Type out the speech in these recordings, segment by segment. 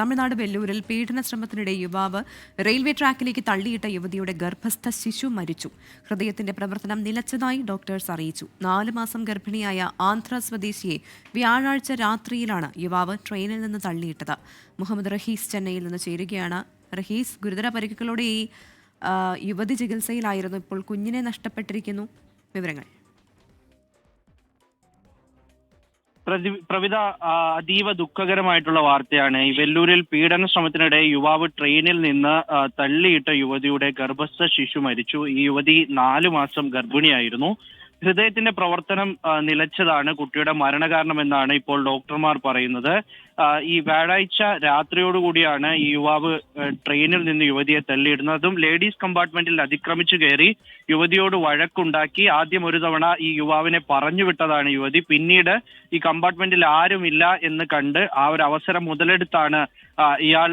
തമിഴ്നാട് വെല്ലൂരിൽ പീഡന ശ്രമത്തിനിടെ യുവാവ് റെയിൽവേ ട്രാക്കിലേക്ക് തള്ളിയിട്ട യുവതിയുടെ ഗർഭസ്ഥ ശിശു മരിച്ചു. ഹൃദയത്തിന്റെ പ്രവർത്തനം നിലച്ചതായി ഡോക്ടേഴ്സ് അറിയിച്ചു. നാല് മാസം ഗർഭിണിയായ ആന്ധ്ര സ്വദേശിയെ വ്യാഴാഴ്ച രാത്രിയിലാണ് യുവാവ് ട്രെയിനിൽ നിന്ന് തള്ളിയിട്ടത്. മുഹമ്മദ് റഹീസ് ചെന്നൈയിൽ നിന്ന് ചേരുകയാണ്. റഹീസ് ഗുരുതര പരിക്കുകളോടെ ഈ യുവതി ചികിത്സയിലായിരുന്നു. ഇപ്പോൾ കുഞ്ഞിനെ നഷ്ടപ്പെട്ടിരിക്കുന്നു. വിവരങ്ങൾ. പ്രവിധ അതീവ ദുഃഖകരമായിട്ടുള്ള വാർത്തയാണ്. ഈ വെല്ലൂരിൽ പീഡന ശ്രമത്തിനിടെ യുവാവ് ട്രെയിനിൽ നിന്ന് തള്ളിയിട്ട യുവതിയുടെ ഗർഭസ്ഥ ശിശു മരിച്ചു. ഈ യുവതി നാലു മാസം ഗർഭിണിയായിരുന്നു. ഹൃദയത്തിന്റെ പ്രവർത്തനം നിലച്ചതാണ് കുട്ടിയുടെ മരണകാരണമെന്നാണ് ഇപ്പോൾ ഡോക്ടർമാർ പറയുന്നത്. ഈ വ്യാഴാഴ്ച രാത്രിയോടുകൂടിയാണ് ഈ യുവാവ് ട്രെയിനിൽ നിന്ന് യുവതിയെ തള്ളിയിടുന്നത്. അതും ലേഡീസ് കമ്പാർട്ട്മെന്റിൽ അതിക്രമിച്ചു കയറി യുവതിയോട് വഴക്കുണ്ടാക്കി. ആദ്യം ഒരു തവണ ഈ യുവാവിനെ പറഞ്ഞു വിട്ടതാണ് യുവതി. പിന്നീട് ഈ കമ്പാർട്ട്മെന്റിൽ ആരുമില്ല എന്ന് കണ്ട് ആ ഒരു അവസരം മുതലെടുത്താണ് ഇയാൾ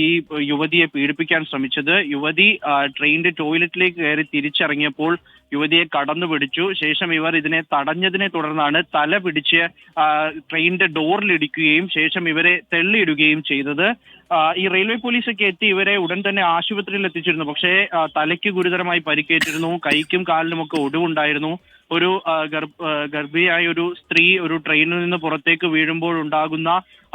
ഈ യുവതിയെ പീഡിപ്പിക്കാൻ ശ്രമിച്ചത്. യുവതി ട്രെയിനിന്റെ ടോയ്ലറ്റിലേക്ക് കയറി തിരിച്ചിറങ്ങിയപ്പോൾ യുവതിയെ കടന്നു പിടിച്ചു. ശേഷം ഇവർ ഇതിനെ തടഞ്ഞതിനെ തുടർന്നാണ് തല പിടിച്ച് ട്രെയിനിന്റെ ഡോറിലിടിക്കുകയും ശേഷം ഇവരെ തെള്ളിയിടുകയും ചെയ്തത്. ഈ റെയിൽവേ പോലീസൊക്കെ എത്തി ഇവരെ ഉടൻ തന്നെ ആശുപത്രിയിൽ എത്തിച്ചിരുന്നു പക്ഷേ തലയ്ക്ക് ഗുരുതരമായി പരിക്കേറ്റിരുന്നു. കൈക്കും കാലിനുമൊക്കെ ഒടിവുണ്ടായിരുന്നു. ഒരു ഗർഭിണിയായ ഒരു സ്ത്രീ ഒരു ട്രെയിനിൽ നിന്ന് പുറത്തേക്ക് വീഴുമ്പോൾ ഉണ്ടാകുന്ന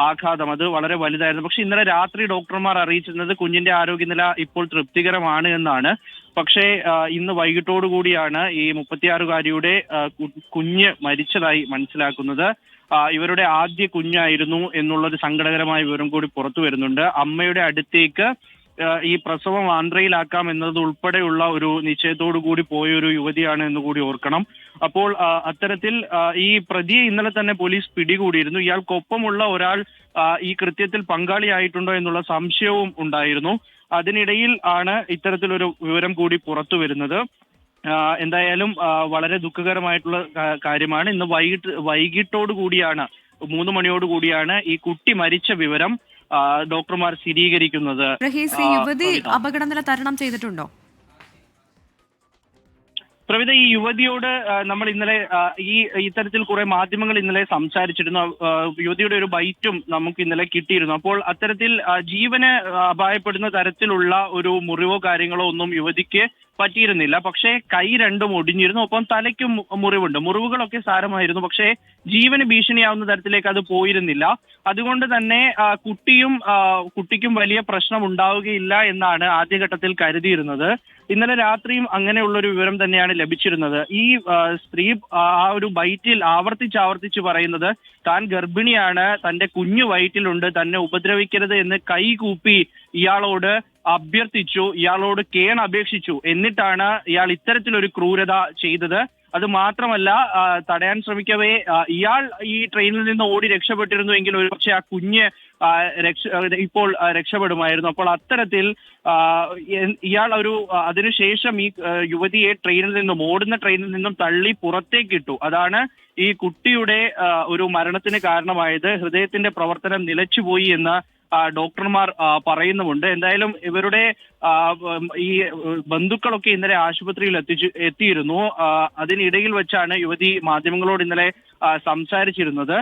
ആഘാതം. അത് വളരെ വലുതായിരുന്നു. പക്ഷെ ഇന്നലെ രാത്രി ഡോക്ടർമാർ അറിയിച്ചിരുന്നത് കുഞ്ഞിന്റെ ആരോഗ്യനില ഇപ്പോൾ തൃപ്തികരമാണ് എന്നാണ്. പക്ഷേ ഇന്ന് വൈകിട്ടോടു കൂടിയാണ് ഈ മുപ്പത്തിയാറുകാരിയുടെ കുഞ്ഞ് മരിച്ചതായി മനസ്സിലാക്കുന്നത്. ഇവരുടെ ആദ്യ കുഞ്ഞായിരുന്നു എന്നുള്ളൊരു സങ്കടകരമായ വിവരം കൂടി പുറത്തു വരുന്നുണ്ട്. അമ്മയുടെ അടുത്തേക്ക് ഈ പ്രസവം ആന്ധ്രയിലാക്കാം എന്നത് ഉൾപ്പെടെയുള്ള ഒരു നിശ്ചയത്തോടു കൂടി പോയ ഒരു യുവതിയാണ് എന്ന് കൂടി ഓർക്കണം. അപ്പോൾ അത്തരത്തിൽ ഈ പ്രതിയെ ഇന്നലെ തന്നെ പോലീസ് പിടികൂടിയിരുന്നു. ഇയാൾക്കൊപ്പമുള്ള ഒരാൾ ഈ കൃത്യത്തിൽ പങ്കാളിയായിട്ടുണ്ടോ എന്നുള്ള സംശയവും ഉണ്ടായിരുന്നു. അതിനിടയിൽ ആണ് ഇത്തരത്തിലൊരു വിവരം കൂടി പുറത്തു വരുന്നത്. എന്തായാലും വളരെ ദുഃഖകരമായിട്ടുള്ള കാര്യമാണ്. ഇന്ന് വൈകിട്ട് വൈകിട്ടോടു കൂടിയാണ് മൂന്ന് മണിയോട് കൂടിയാണ് ഈ കുട്ടി മരിച്ച വിവരം ഡോക്ടർമാർ സ്ഥിരീകരിക്കുന്നത്. യുവതി അപകടനില തരണം ചെയ്തിട്ടുണ്ടോ? പ്രവിധ ഈ യുവതിയോട് നമ്മൾ ഇന്നലെ ഈ ഇത്തരത്തിൽ കുറെ മാധ്യമങ്ങൾ ഇന്നലെ സംസാരിച്ചിരുന്നു. യുവതിയുടെ ഒരു ബൈറ്റും നമുക്ക് ഇന്നലെ കിട്ടിയിരുന്നു. അപ്പോൾ അത്തരത്തിൽ ജീവന് അപായപ്പെടുന്ന തരത്തിലുള്ള ഒരു മുറിവോ കാര്യങ്ങളോ ഒന്നും യുവതിക്ക് പറ്റിയിരുന്നില്ല. പക്ഷേ കൈ രണ്ടും ഒടിഞ്ഞിരുന്നു. ഒപ്പം തലയ്ക്കും മുറിവുണ്ട്. മുറിവുകളൊക്കെ സാരമായിരുന്നു. പക്ഷേ ജീവന് ഭീഷണിയാവുന്ന തരത്തിലേക്ക് അത് പോയിരുന്നില്ല. അതുകൊണ്ട് തന്നെ കുട്ടിയും കുട്ടിക്കും വലിയ പ്രശ്നം ഉണ്ടാവുകയില്ല എന്നാണ് ആദ്യഘട്ടത്തിൽ കരുതിയിരുന്നത്. ഇന്നലെ രാത്രിയും അങ്ങനെയുള്ള ഒരു വിവരം തന്നെയാണ് ലഭിച്ചിരുന്നത്. ഈ സ്ത്രീ ആ ആ ഒരു ബൈറ്റിൽ ആവർത്തിച്ച് ആവർത്തിച്ച് പറയുന്നത് താൻ ഗർഭിണിയാണ് തന്റെ കുഞ്ഞു വയറ്റിലുണ്ട് തന്നെ ഉപദ്രവിക്കരുത് എന്ന് കൈകൂപ്പി ഇയാളോട് അഭ്യർത്ഥിച്ചു ഇയാളോട് കേൺ അപേക്ഷിച്ചു എന്നിട്ടാണ് ഇയാൾ ഇത്തരത്തിലൊരു ക്രൂരത ചെയ്തത്. അത് മാത്രമല്ല തടയാൻ ശ്രമിക്കവേ ഇയാൾ ഈ ട്രെയിനിൽ നിന്ന് ഓടി രക്ഷപ്പെട്ടിരുന്നുവെങ്കിൽ ഒരുപക്ഷെ ആ കുഞ്ഞ് രക്ഷ ഇപ്പോൾ രക്ഷപ്പെടുമായിരുന്നു. അപ്പോൾ അത്തരത്തിൽ ഇയാൾ ഒരു അതിനുശേഷം ഈ യുവതിയെ ട്രെയിനിൽ നിന്നും ഓടുന്ന ട്രെയിനിൽ നിന്നും തള്ളി പുറത്തേക്കിട്ടു. അതാണ് ഈ കുട്ടിയുടെ ഒരു മരണത്തിന് കാരണമായത്. ഹൃദയത്തിന്റെ പ്രവർത്തനം നിലച്ചുപോയി എന്ന് ഡോക്ടർമാർ പറയുന്നുമുണ്ട്. എന്തായാലും ഇവരുടെ ഈ ബന്ധുക്കളൊക്കെ ഇന്നലെ ആശുപത്രിയിൽ എത്തിച്ചു എത്തിയിരുന്നു. അതിനിടയിൽ വെച്ചാണ് യുവതി മാധ്യമങ്ങളോട് ഇന്നലെ സംസാരിച്ചിരുന്നത്.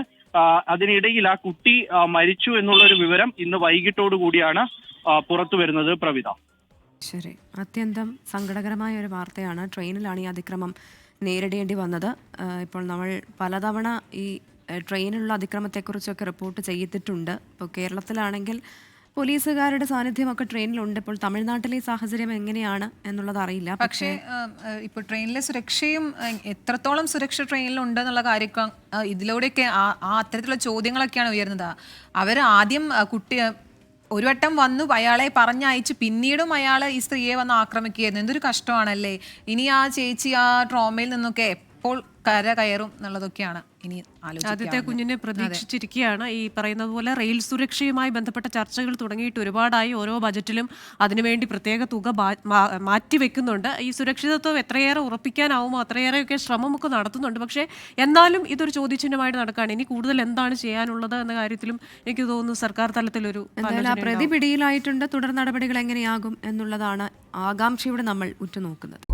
അതിനിടയിൽ ആ കുട്ടി മരിച്ചു എന്നുള്ള ഒരു വിവരം ഇന്ന് വൈകിട്ടോടു കൂടിയാണ് പുറത്തു വരുന്നത് പ്രവിത. ശരി. അത്യന്തം സങ്കടകരമായ ഒരു വാർത്തയാണ് ട്രെയിനിലാണ് ഈ അതിക്രമം നേരിടേണ്ടി വന്നത്. ഇപ്പോൾ നമ്മൾ പലതവണ ഈ ട്രെയിനിലുള്ള അതിക്രമത്തെക്കുറിച്ചൊക്കെ റിപ്പോർട്ട് ചെയ്തിട്ടുണ്ട്. ഇപ്പോൾ കേരളത്തിലാണെങ്കിൽ പോലീസുകാരുടെ സാന്നിധ്യമൊക്കെ ട്രെയിനിലുണ്ട്. ഇപ്പോൾ തമിഴ്നാട്ടിലെ സാഹചര്യം എങ്ങനെയാണ് എന്നുള്ളത് അറിയില്ല. പക്ഷേ ഇപ്പൊ ട്രെയിനിലെ സുരക്ഷയും എത്രത്തോളം സുരക്ഷ ട്രെയിനിലുണ്ട് എന്നുള്ള കാര്യം ഇതിലൂടെയൊക്കെ ആ അത്തരത്തിലുള്ള ചോദ്യങ്ങളൊക്കെയാണ് ഉയർന്നത് അവർ ആദ്യം കുട്ടി ഒരു വട്ടം വന്നു അയാളെ പറഞ്ഞയച്ച് പിന്നീടും അയാൾ ഈ സ്ത്രീയെ വന്ന് ആക്രമിക്കുകയായിരുന്നു. എന്തൊരു കഷ്ടമാണല്ലേ? ഇനി ആ ചേച്ചി ആ ട്രോമയിൽ നിന്നൊക്കെ എപ്പോൾ കര കയറും എന്നുള്ളതൊക്കെയാണ് ഇനി ആദ്യത്തെ. കുഞ്ഞിനെ പ്രതീക്ഷിച്ചിരിക്കുകയാണ്. ഈ പറയുന്നത് പോലെ റെയിൽ സുരക്ഷയുമായി ബന്ധപ്പെട്ട ചർച്ചകൾ തുടങ്ങിയിട്ട് ഒരുപാടായി. ഓരോ ബജറ്റിലും അതിനുവേണ്ടി പ്രത്യേക തുക മാറ്റിവെക്കുന്നുണ്ട്. ഈ സുരക്ഷിതത്വം എത്രയേറെ ഉറപ്പിക്കാനാവുമോ അത്രയേറെയൊക്കെ ശ്രമമൊക്കെ നടത്തുന്നുണ്ട്. പക്ഷേ എന്നാലും ഇതൊരു ചോദ്യചിഹ്നമായിട്ട് നടക്കുകയാണ്. ഇനി കൂടുതൽ എന്താണ് ചെയ്യാനുള്ളത് എന്ന കാര്യത്തിലും എനിക്ക് തോന്നുന്നു സർക്കാർ തലത്തിലൊരു പ്രതി പിടിയിലായിട്ടുണ്ട് തുടർ നടപടികൾ എങ്ങനെയാകും എന്നുള്ളതാണ് ആകാംക്ഷയോടെ നമ്മൾ ഉറ്റുനോക്കുന്നത്.